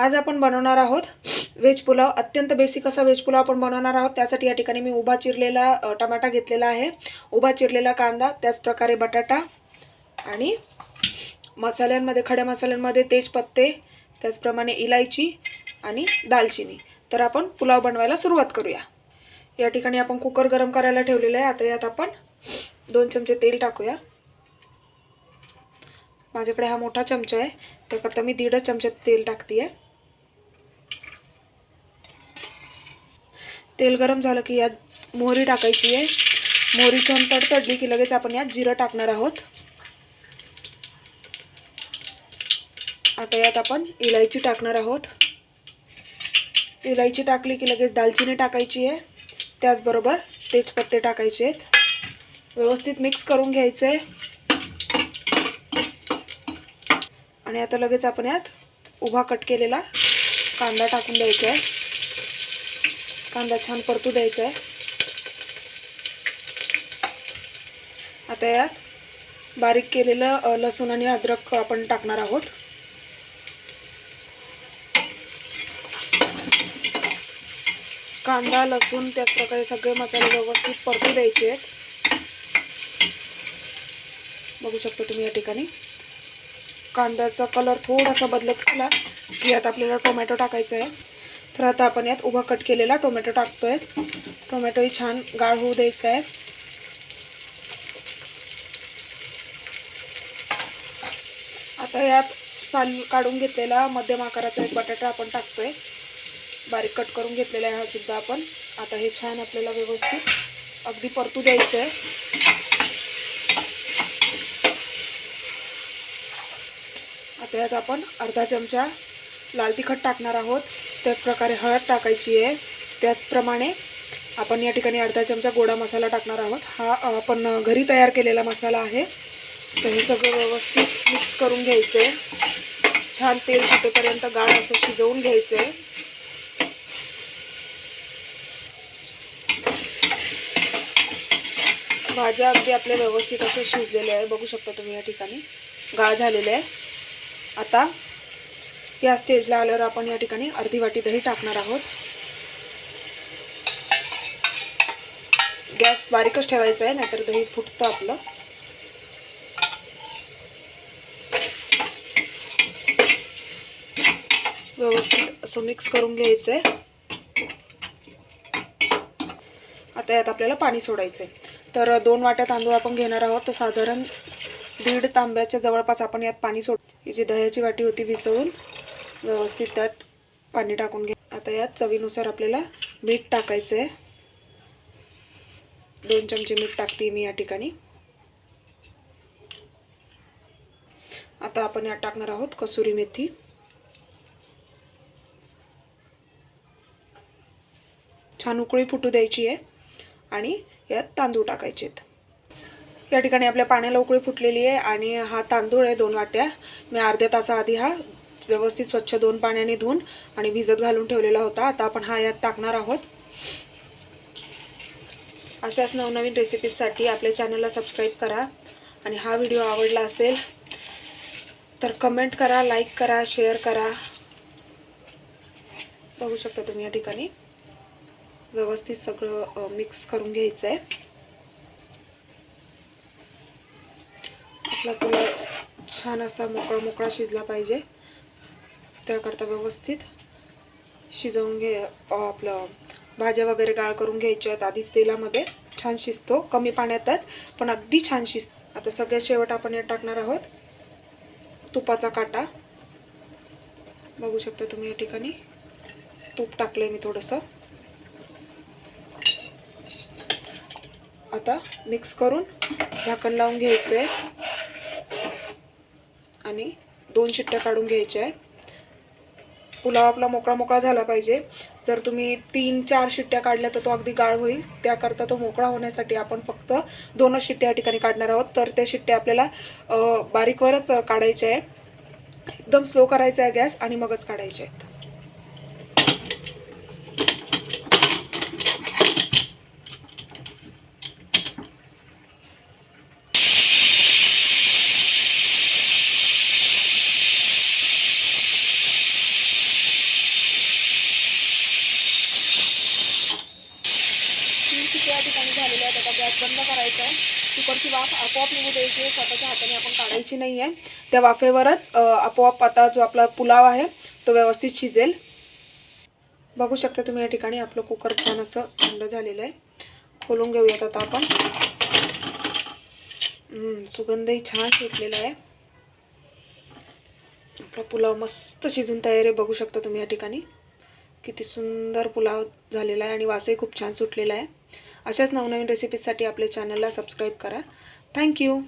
आज आपण बनवणार आहोत व्हेज पुलाव. अत्यंत बेसिक असा व्हेज पुलाव आपण बनवणार आहोत. त्यासाठी या ठिकाणी मी उभा चिरलेला टमाटा घेतलेला आहे. उभा चिरलेला कांदा त्याचप्रकारे बटाटा आणि मसाल्यांमध्ये खड्या मसाल्यांमध्ये तेजपत्ते त्याचप्रमाणे इलायची आणि दालचिनी. तर आपण पुलाव बनवायला सुरुवात करूया. या ठिकाणी आपण कुकर गरम करायला ठेवलेलं आहे. आता यात आपण दोन चमचे तेल टाकूया. माझ्याकडे हा मोठा चमचा आहे. त्याकरता मी दीडच चमचे तेल टाकते आहे तेल गरम झालं की यात मोहरी टाकायची आहे. मोहरी छान तडतडली की लगेच आपण यात जिरं टाकणार आहोत. आता यात आपण इलायची टाकणार आहोत. इलायची टाकली की लगेच दालचिनी टाकायची आहे. त्याचबरोबर तेजपत्ते टाकायचे आहेत. व्यवस्थित मिक्स करून घ्यायचं आहे. आणि आता लगेच आपण यात उभा कट केलेला कांदा टाकून द्यायचा आहे. कांदा छान परतू द्यायचा आहे. आता यात बारीक केलेलं लसूण आणि अद्रक आपण टाकणार आहोत. कांदा लसूण त्याचप्रकारे सगळे मसाले व्यवस्थित परतू द्यायचे आहेत. बघू शकता तुम्ही या ठिकाणी. कांद्याचा कलर थोडासा बदलत गेला की यात आपल्याला टोमॅटो टाकायचा आहे. तर आता आपण यात उभा कट केलेला टोमॅटो टाकतोय. टोमॅटोही छान गाळ होऊ द्यायचा आहे. आता यात साल काढून घेतलेला मध्यम आकाराचा एक बटाटा आपण टाकतोय. बारीक कट करून घेतलेला आहे हा सुद्धा आपण. आता हे छान आपल्याला व्यवस्थित अगदी परतू द्यायचं आहे आता यात आपण अर्धा चमचा लाल तिखट टाकणार आहोत. त्याचप्रकारे हळद टाकायची आहे. त्याचप्रमाणे आपण या ठिकाणी अर्धा चमचा गोडा मसाला टाकणार आहोत. हा आपण घरी तयार केलेला मसाला आहे. तर हे सगळं व्यवस्थित मिक्स करून घ्यायचं आहे छान तेल सुटेपर्यंत गाळ असं शिजवून घ्यायचं आहे भाज्या अगदी आपल्या व्यवस्थित असे शिजलेले आहे बघू शकता तुम्ही या ठिकाणी. गाळ झालेले आहे. आता या स्टेजला आल्यावर आपण या ठिकाणी अर्धी वाटी दही टाकणार आहोत. गॅस बारीकच ठेवायचा आहे नाहीतर दही फुटतं आपलं. व्यवस्थित असं मिक्स करून घ्यायचं आहे आता यात आपल्याला पाणी सोडायचं आहे तर दोन वाट्या तांदूळ आपण घेणार आहोत. तर साधारण दीड तांब्याच्या जवळपास आपण यात पाणी सोड ही जी दह्याची वाटी होती विसळून व्यवस्थित त्यात पाणी टाकून घे. आता यात चवीनुसार आपल्याला मीठ टाकायचं आहे दोन चमचे मीठ टाकते मी या ठिकाणी. आता आपण यात टाकणार आहोत कसुरी मेथी. छान उकळी फुटू द्यायची आहे आणि यात तांदूळ टाकायचे आहेत या ठिकाणी आपल्या पाण्याला उकळी फुटलेली आहे आणि हा तांदूळ आहे दोन वाट्या. मी अर्ध्या तासाआधी हा व्यवस्थित स्वच्छ दोन पाण्याने धुवून आणि भिजत घालून ठेवलेला होता. आता आपण हा यात टाकणार आहोत. अशाच नवनवीन रेसिपीजसाठी आपल्या चॅनलला सबस्क्राईब करा. आणि हा व्हिडिओ आवडला असेल तर कमेंट करा लाईक करा शेअर करा. बघू शकता तुम्ही या ठिकाणी. व्यवस्थित सगळं मिक्स करून घ्यायचं आहे आपला पुला छान असा मोकळा मोकळा शिजला पाहिजे. त्याकरता व्यवस्थित. शिजवून घे आपलं भाज्या वगैरे गाळ करून घ्यायच्या आहेत आधीच तेलामध्ये. छान शिजतो कमी पाण्यातच पण अगदी छान शिज आता सगळ्यात शेवट आपण यात टाकणार आहोत तुपाचा काटा. बघू शकता तुम्ही या ठिकाणी. तूप टाकलं आहे मी थोडंसं. आता मिक्स करून झाकण लावून घ्यायचं आहे आणि दोन शिट्ट्या काढून घ्यायच्या आहे पुलाव आपला मोकळा मोकळा झाला पाहिजे. जर तुम्ही तीन चार शिट्ट्या काढल्या तर तो अगदी गाळ होईल. त्याकरता तो मोकळा होण्यासाठी आपण फक्त दोनच शिट्ट्या या ठिकाणी काढणार आहोत. तर त्या शिट्ट्या आपल्याला बारीकवरच काढायच्या आहे एकदम स्लो करायचा आहे गॅस आणि मगच काढायचे आहेत. या ठिकाणी झालेल्या आहेत. आता गॅस बंद करायचा आहे. कुकरची वाफ आपोआप निघू द्यायची आहे स्वतःच्या हाताने आपण काढायची नाही आहे त्या वाफेवरच आपोआप आता जो आपला पुलाव आहे तो व्यवस्थित शिजेल. बघू शकता तुम्ही या ठिकाणी आपलं कुकर छान असं थंड झालेलं आहे. खोलून घेऊयात आता आपण. सुगंधही छान सुटलेला आहे. आपला पुलाव मस्त शिजून तयार आहे. बघू शकता तुम्ही या ठिकाणी. किती सुंदर पुलाव झालेला आहे आणि वासही खूप छान सुटलेला आहे. अशाच नवनवीन रेसिपीजसाठी आपल्या चॅनलला सबस्क्राईब करा. थँक्यू